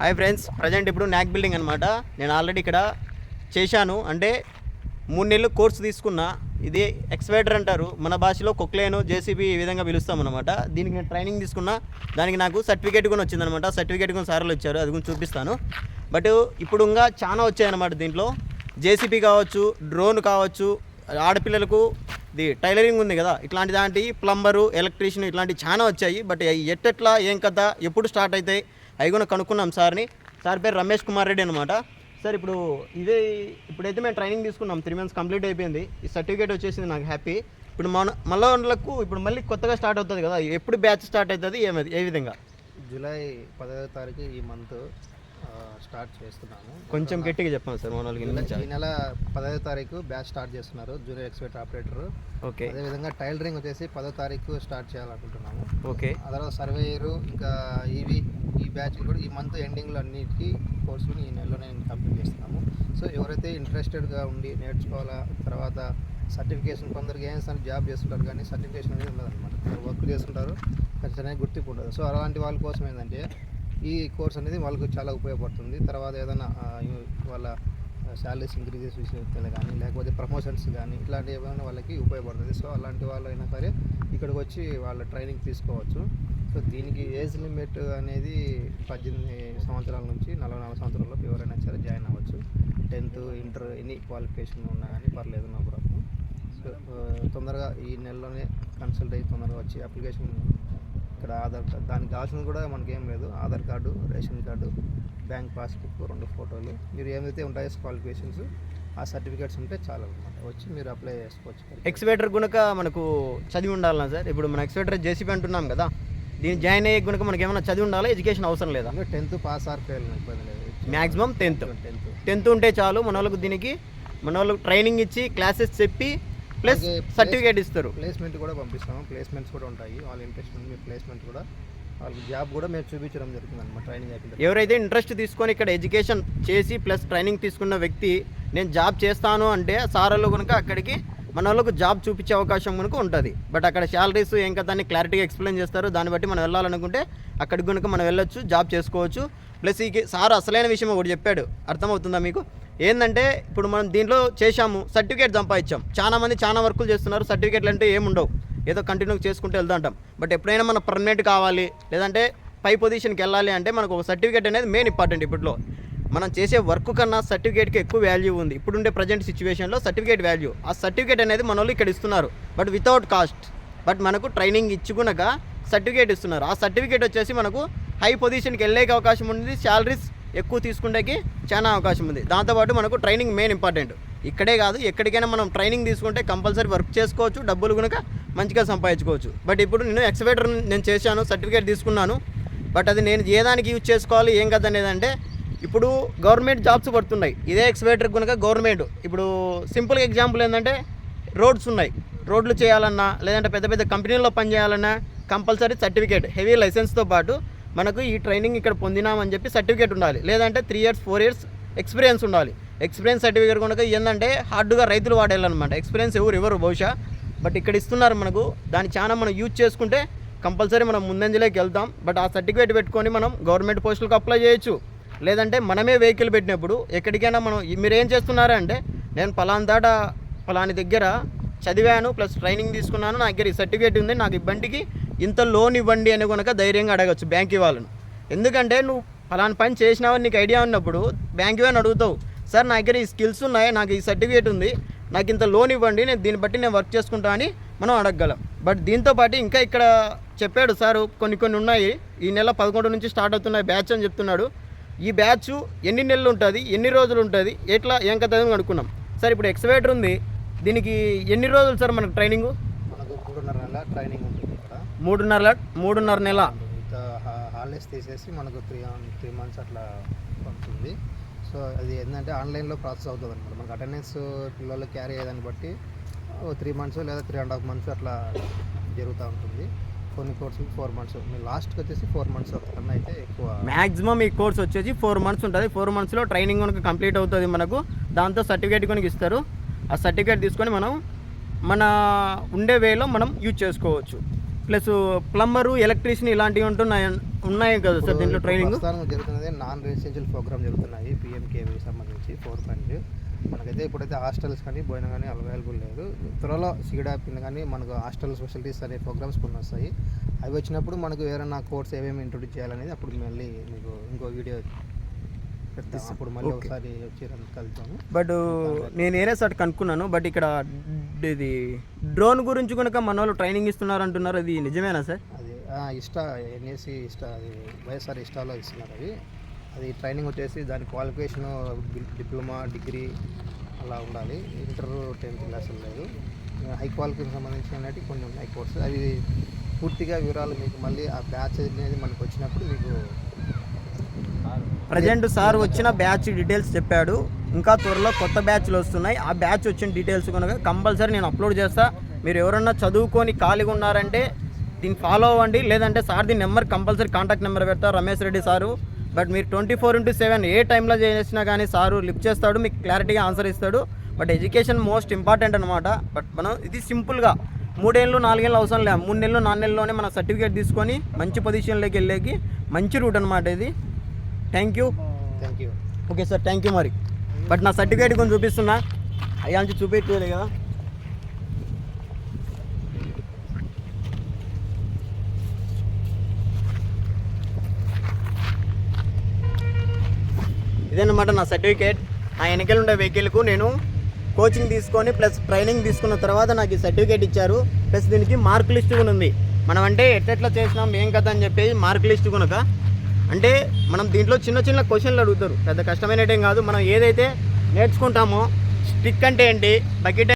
Hi friends present ఇప్పుడు నాక్ building అనమాట నేను ఆల్రెడీ ఇక్కడ చేశాను. అంటే మూడు నెలలు కోర్సు తీసుకున్నా. ఇది ఎక్స్వేటర్ అంటారు. మన భాషలో కొక్లేను జేసీబీ ఈ విధంగా పిలుస్తాం అనమాట దీనికి నేను ట్రైనింగ్ తీసుకున్నా. దానికి నాకు సర్టిఫికేట్ కూడా వచ్చిందనమాట సర్టిఫికేట్ కూడా సార్లు వచ్చారు. అది కూడా చూపిస్తాను. బట్ ఇప్పుడు ఇంకా చాలా వచ్చాయన్నమాట దీంట్లో. జేసీబీ కావచ్చు డ్రోన్ కావచ్చు ఆడపిల్లలకు ఇది టైలరింగ్ ఉంది కదా. ఇట్లాంటి దాంటి ప్లంబరు ఎలక్ట్రీషియన్ ఇట్లాంటివి చాలా వచ్చాయి. బట్ అవి ఎట్టెట్లా ఏం కథ ఎప్పుడు స్టార్ట్ అవుతాయి అవి కూడా కనుక్కున్నాం సార్ని. సార్ పేరు రమేష్ కుమార్ రెడ్డి అనమాట సార్ ఇప్పుడు ఇదే ఇప్పుడైతే మేము ట్రైనింగ్ తీసుకున్నాం. త్రీ మంత్స్ కంప్లీట్ అయిపోయింది. ఈ సర్టిఫికేట్ వచ్చేసింది నాకు హ్యాపీ. ఇప్పుడు మన మళ్ళీ వాళ్ళకు ఇప్పుడు మళ్ళీ కొత్తగా స్టార్ట్ అవుతుంది కదా. ఎప్పుడు బ్యాచ్ స్టార్ట్ అవుతుంది ఏమది ఏ విధంగా? జూలై పదవ తారీఖు ఈ మంత్ స్టార్ట్ చేస్తున్నాను. కొంచెం గట్టిగా చెప్పండి సార్ మన ఈ. నెల పదవ తారీఖు బ్యాచ్ స్టార్ట్ చేస్తున్నారు జూనియర్ ఎక్స్పర్ట్ ఆపరేటర్. ఓకే. అదేవిధంగా టైలరింగ్ వచ్చేసి పదో తారీఖు స్టార్ట్ చేయాలనుకుంటున్నాము. ఓకే. ఆ తర్వాత సర్వేయరు ఇంకా ఇవి ఈ బ్యాచ్ కూడా ఈ మంత్ ఎండింగ్లో అన్నిటికీ కోర్సులు ఈ నెలలో నేను కంప్లీట్ చేస్తున్నాము. సో ఎవరైతే ఇంట్రెస్టెడ్గా ఉండి నేర్చుకోవాలా తర్వాత సర్టిఫికేషన్ కొందరికి ఏం సార్ జాబ్ చేస్తుంటారు కానీ సర్టిఫికేషన్ అనేది ఉండదు అనమాట వర్క్ చేస్తుంటారు ఖచ్చితంగా గుర్తింపు ఉండదు. సో అలాంటి వాళ్ళ కోసం ఏంటంటే ఈ కోర్స్ అనేది వాళ్ళకు చాలా ఉపయోగపడుతుంది. తర్వాత ఏదైనా వాళ్ళ శాలరీస్ ఇంక్రీజెస్ విషయంలో కానీ లేకపోతే ప్రమోషన్స్ కానీ ఇట్లాంటివి ఏమైనా వాళ్ళకి ఉపయోగపడుతుంది. సో అలాంటి వాళ్ళు అయినా సరే ఇక్కడికి వచ్చి వాళ్ళ ట్రైనింగ్ తీసుకోవచ్చు. సో దీనికి ఏజ్ లిమిట్ అనేది పద్దెనిమిది సంవత్సరాల నుంచి నలభై నాలుగు సంవత్సరాల్లో ఎవరైనా సరే జాయిన్ అవ్వచ్చు. టెన్త్ ఇంటర్ ఎనీ క్వాలిఫికేషన్ ఉన్నా కానీ పర్లేదు నా ప్రాబ్లం సో తొందరగా ఈ నెలలోనే కన్సల్ట్ అయ్యి తొందరగా వచ్చి అప్లికేషన్ ఇక్కడ ఆధార్ కార్డు దానికి కావాల్సింది కూడా మనకి ఏం లేదు. Aadhaar card ration card bank passbook రెండు ఫోటోలు. మీరు ఏమైతే ఉంటాయో క్వాలిఫికేషన్స్ ఆ సర్టిఫికేట్స్ ఉంటే చాలు అనమాట వచ్చి మీరు అప్లై చేసుకోవచ్చు. ఎక్స్వేటర్ గునక మనకు చదివి ఉండాలనా సార్? ఇప్పుడు మన ఎక్స్వేటర్ జేసీబీ అంటున్నాం కదా దీన్ని జాయిన్ అయ్యే గునక మనకి ఏమైనా చదివి ఉండాలా? ఎడ్యుకేషన్ అవసరం లేదా? టెన్త్ పాస్ ఆర్ ఫెయిల్ ఇబ్బంది లేదు. Maximum tenth tenth. టెన్త్ ఉంటే చాలు మన వాళ్ళకు దీనికి మన వాళ్ళకి ట్రైనింగ్ ఇచ్చి క్లాసెస్ చెప్పి ప్లస్ సర్టిఫికేట్ ఇస్తారు. ప్లేస్మెంట్ కూడా పంపిస్తాము. ప్లేస్మెంట్స్ కూడా ఉంటాయి. వాళ్ళ ఇంట్రెస్ట్ ఉంది మీ ప్లేస్మెంట్ కూడా. వాళ్ళకి జాబ్ కూడా మేము చూపించడం జరుగుతుంది అనమాట ట్రైనింగ్ తర్వాత. ఎవరైతే ఇంట్రెస్ట్ తీసుకొని ఇక్కడ ఎడ్యుకేషన్ చేసి ప్లస్ ట్రైనింగ్ తీసుకున్న వ్యక్తి నేను జాబ్ చేస్తాను అంటే సార్లు కనుక అక్కడికి మన వాళ్ళకు జాబ్ చూపించే అవకాశం కనుక ఉంటుంది. బట్ అక్కడ శాలరీస్ ఏం కదా అని క్లారిటీగా ఎక్స్ప్లెయిన్ చేస్తారు. దాన్ని బట్టి మనం వెళ్ళాలనుకుంటే అక్కడికి కనుక మనం వెళ్ళొచ్చు జాబ్ చేసుకోవచ్చు. ప్లస్ ఈ సార్ అసలైన విషయం ఒకటి చెప్పాడు. అర్థమవుతుందా మీకు? ఏంటంటే ఇప్పుడు మనం దీంట్లో చేశాము సర్టిఫికేట్ సంపాదించాం. చాలా మంది చాలా వర్కులు చేస్తున్నారు సర్టిఫికేట్లు అంటే ఏముండవు ఏదో కంటిన్యూ చేసుకుంటూ వెళ్తుంటాం. బట్ ఎప్పుడైనా మనం పర్మనెంట్ కావాలి లేదంటే పై పొజిషన్కి వెళ్ళాలి అంటే మనకు ఒక సర్టిఫికేట్ అనేది మెయిన్ ఇంపార్టెంట్ ఇప్పట్లో. మనం చేసే వర్క్ కన్నా సర్టిఫికేట్కి ఎక్కువ వాల్యూ ఉంది. ఇప్పుడుండే ప్రజెంట్ సిచ్యువేషన్లో సర్టిఫికేట్ వాల్యూ. ఆ సర్టిఫికేట్ అనేది మన వాళ్ళు ఇక్కడ ఇస్తున్నారు. But without cost. బట్ మనకు ట్రైనింగ్ ఇచ్చుకునక సర్టిఫికేట్ ఇస్తున్నారు. ఆ సర్టిఫికేట్ వచ్చేసి మనకు హై పొజిషన్కి వెళ్ళేకి అవకాశం ఉంది. శాలరీస్ ఎక్కువ తీసుకుంటేకి చాలా అవకాశం ఉంది. దాంతోపాటు మనకు ట్రైనింగ్ మెయిన్ ఇంపార్టెంట్. ఇక్కడే కాదు ఎక్కడికైనా మనం ట్రైనింగ్ తీసుకుంటే కంపల్సరీ వర్క్ చేసుకోవచ్చు డబ్బులు కనుక మంచిగా సంపాదించుకోవచ్చు. బట్ ఇప్పుడు నేను ఎక్స్వేటర్ నేను చేశాను సర్టిఫికేట్ తీసుకున్నాను. బట్ అది నేను ఏ దానికి యూజ్ చేసుకోవాలి ఏం కదా అనేది అంటే ఇప్పుడు గవర్నమెంట్ జాబ్స్ పడుతున్నాయి. ఇదే ఎక్స్వేటర్ కనుక గవర్నమెంట్. ఇప్పుడు సింపుల్ ఎగ్జాంపుల్ ఏంటంటే రోడ్స్ ఉన్నాయి. రోడ్లు చేయాలన్నా లేదంటే పెద్ద పెద్ద కంపెనీల్లో పనిచేయాలన్నా కంపల్సరీ సర్టిఫికేట్ హెవీ లైసెన్స్తో పాటు మనకు ఈ ట్రైనింగ్ ఇక్కడ పొందినామని చెప్పి సర్టిఫికేట్ ఉండాలి. లేదంటే three years four years experience ఉండాలి. ఎక్స్పీరియన్స్ సర్టిఫికేట్ కనుక ఏంటంటే హార్డ్గా రైతులు వాడేయాలన్నమాట. ఎక్స్పీరియన్స్ ఎవరు ఎవరు బహుశా. బట్ ఇక్కడ ఇస్తున్నారు మనకు దాన్ని చాలా మనం యూజ్ చేసుకుంటే కంపల్సరీ మనం ముందంజలోకి వెళ్తాం. బట్ ఆ సర్టిఫికేట్ పెట్టుకొని మనం గవర్నమెంట్ పోస్టులకు అప్లై చేయొచ్చు. లేదంటే మనమే వెహికల్ పెట్టినప్పుడు ఎక్కడికైనా మనం మీరు ఏం చేస్తున్నారా అంటే నేను పలానా దాట పలాని దగ్గర చదివాను ప్లస్ ట్రైనింగ్ తీసుకున్నాను నా దగ్గర ఈ సర్టిఫికేట్ ఉంది నాకు ఈ బండికి ఇంత లోన్ ఇవ్వండి అని కనుక ధైర్యంగా అడగచ్చు బ్యాంక్ వాళ్ళను. ఎందుకంటే నువ్వు ఫలానా పని చేసినావని నీకు ఐడియా ఉన్నప్పుడు బ్యాంక్ వాళ్ళని అడుగుతావు సార్ నా దగ్గర ఈ స్కిల్స్ ఉన్నాయి నాకు ఈ సర్టిఫికేట్ ఉంది నాకు ఇంత లోన్ ఇవ్వండి నేను దీన్ని బట్టి నేను వర్క్ చేసుకుంటా అని మనం అడగగలం. బట్ దీంతో పాటు ఇంకా ఇక్కడ చెప్పాడు సార్ కొన్ని కొన్ని ఉన్నాయి ఈ నెల పదకొండు నుంచి స్టార్ట్ అవుతున్నాయి బ్యాచ్ అని చెప్తున్నాడు. ఈ బ్యాచ్ ఎన్ని నెలలు ఉంటుంది ఎన్ని రోజులు ఉంటుంది ఎట్లా ఏం కథ అనుకున్నాం సార్ ఇప్పుడు ఎక్స్వేటర్ ఉంది దీనికి ఎన్ని రోజులు సార్ మనకు ట్రైనింగ్? మనకు మూడున్నర నెల ట్రైనింగ్ ఉంటుంది. మూడున్నర మూడున్నర నెల. హాలిడేస్ తీసేసి మనకు త్రీ త్రీ మంత్స్ అట్లా పడుతుంది. సో అది ఏంటంటే ఆన్లైన్లో ప్రాసెస్ అవుతుంది అనమాట మనకు అటెండెన్స్ పిల్లలు క్యారీ అయ్యేదాన్ని బట్టి త్రీ మంత్స్ లేదా త్రీ అండ్ హాఫ్ మంత్స్ అట్లా జరుగుతూ ఉంటుంది. కొన్ని కోర్సులు ఫోర్ మంత్స్ లాస్ట్కి వచ్చేసి ఫోర్ మంత్స్ కన్నా అయితే ఎక్కువ. మ్యాక్సిమం ఈ కోర్స్ వచ్చేసి ఫోర్ మంత్స్ ఉంటుంది. ఫోర్ మంత్స్లో ట్రైనింగ్ కనుక కంప్లీట్ అవుతుంది మనకు. దాంతో సర్టిఫికేట్ కనుక ఇస్తారు. ఆ సర్టిఫికేట్ తీసుకొని మనం మన ఉండే వేలో మనం యూజ్ చేసుకోవచ్చు. ప్లస్ ప్లంబరు ఎలక్ట్రీషియన్ ఇలాంటివి ఉంటున్నాయి ఉన్నాయి కదా సార్ దీంట్లో ట్రైనింగ్? జరుగుతున్నది నాన్ రెసిడెన్షియల్ ప్రోగ్రామ్ జరుగుతున్నాయి పిఎంకేవీ సంబంధించి ఫోర్ పాయింట్ మనకైతే ఇప్పుడైతే హాస్టల్స్ కానీ భోజనం కానీ అవైలబుల్ లేదు. త్వరలో సిగడా కింద కానీ మనకు హాస్టల్ స్పెషలిటీస్ అనే ప్రోగ్రామ్స్ కొన్ని వస్తాయి. అవి వచ్చినప్పుడు మనకు ఏమైనా కోర్స్ ఏమేమి ఇంట్రొడ్యూస్ చేయాలనేది అప్పుడు మళ్ళీ మీకు ఇంకో వీడియో అప్పుడు మళ్ళీ. ఒకసారి వచ్చి కలుద్దాము. బట్ నేను ఏరే సార్ కనుక్కున్నాను బట్ ఇక్కడ ఇది డ్రోన్ గురించి కనుక మన వాళ్ళు ట్రైనింగ్ ఇస్తున్నారు అంటున్నారు అది నిజమేనా సార్? అది ఇష్టా ఎన్ఏసి ఇష్టా అది వైఎస్ఆర్ ఇష్టాలో ఇస్తున్నారు అవి. అది ట్రైనింగ్ వచ్చేసి దాని క్వాలిఫికేషన్ డిప్లొమా డిగ్రీ అలా ఉండాలి. ఇంటర్ టెన్త్ క్లాసులు లేదు. హై క్వాలిఫికేషన్ సంబంధించినవి కొన్ని ఉన్నాయి కోర్సు. అవి పూర్తిగా వివరాలు మీకు మళ్ళీ ఆ బ్యాచ్ అనేది మనకు వచ్చినప్పుడు మీకు ప్రజెంట్ సార్ వచ్చిన బ్యాచ్ డీటెయిల్స్ చెప్పాడు. ఇంకా త్వరలో కొత్త బ్యాచ్లు వస్తున్నాయి. ఆ బ్యాచ్ వచ్చిన డీటెయిల్స్ కనుక కంపల్సరీ నేను అప్లోడ్ చేస్తా. మీరు ఎవరన్నా చదువుకొని ఖాళీగా ఉన్నారంటే దీన్ని ఫాలో అవ్వండి. లేదంటే సార్ దీని నెంబర్ కంపల్సరీ కాంటాక్ట్ నెంబర్ పెడతా రమేష్ రెడ్డి సారు. బట్ మీరు ట్వంటీ ఫోర్ ఇంటూ సెవెన్ ఏ టైంలో చేసినా కానీ సారు లిఫ్ట్ చేస్తాడు మీకు క్లారిటీగా ఆన్సర్ ఇస్తాడు. బట్ ఎడ్యుకేషన్ మోస్ట్ ఇంపార్టెంట్ అనమాట బట్ మనం ఇది సింపుల్గా మూడేళ్ళు నాలుగేళ్ళు అవసరం లేదు మూడు నెలలు నాలుగు నెలల్లోనే మన సర్టిఫికేట్ తీసుకొని మంచి పొజిషన్లోకి వెళ్ళేకి మంచి రూట్ అనమాట ఇది. Thank you thank you okay sir thank you మరి బట్ నా సర్టిఫికేట్ కొంచెం చూపిస్తున్నా. అయ్యా నుంచి చూపించలేదు కదా. ఇదన్నమాట నా సర్టిఫికేట్ నా వెనకాల ఉండే వెహికల్కు నేను కోచింగ్ తీసుకొని ప్లస్ ట్రైనింగ్ తీసుకున్న తర్వాత నాకు ఈ సర్టిఫికేట్ ఇచ్చారు. ప్లస్ దీనికి మార్క్ లిస్ట్ కూడా ఉంది. మనం అంటే ఎట్లెట్లా చేసినాం ఏం కథ అని చెప్పేసి మార్క్ లిస్ట్ కనుక అంటే మనం దీంట్లో చిన్న చిన్న క్వశ్చన్లు అడుగుతారు. పెద్ద కష్టమైనటేం కాదు. మనం ఏదైతే నేర్చుకుంటామో స్టిక్ అంటే ఏంటి? బకెట్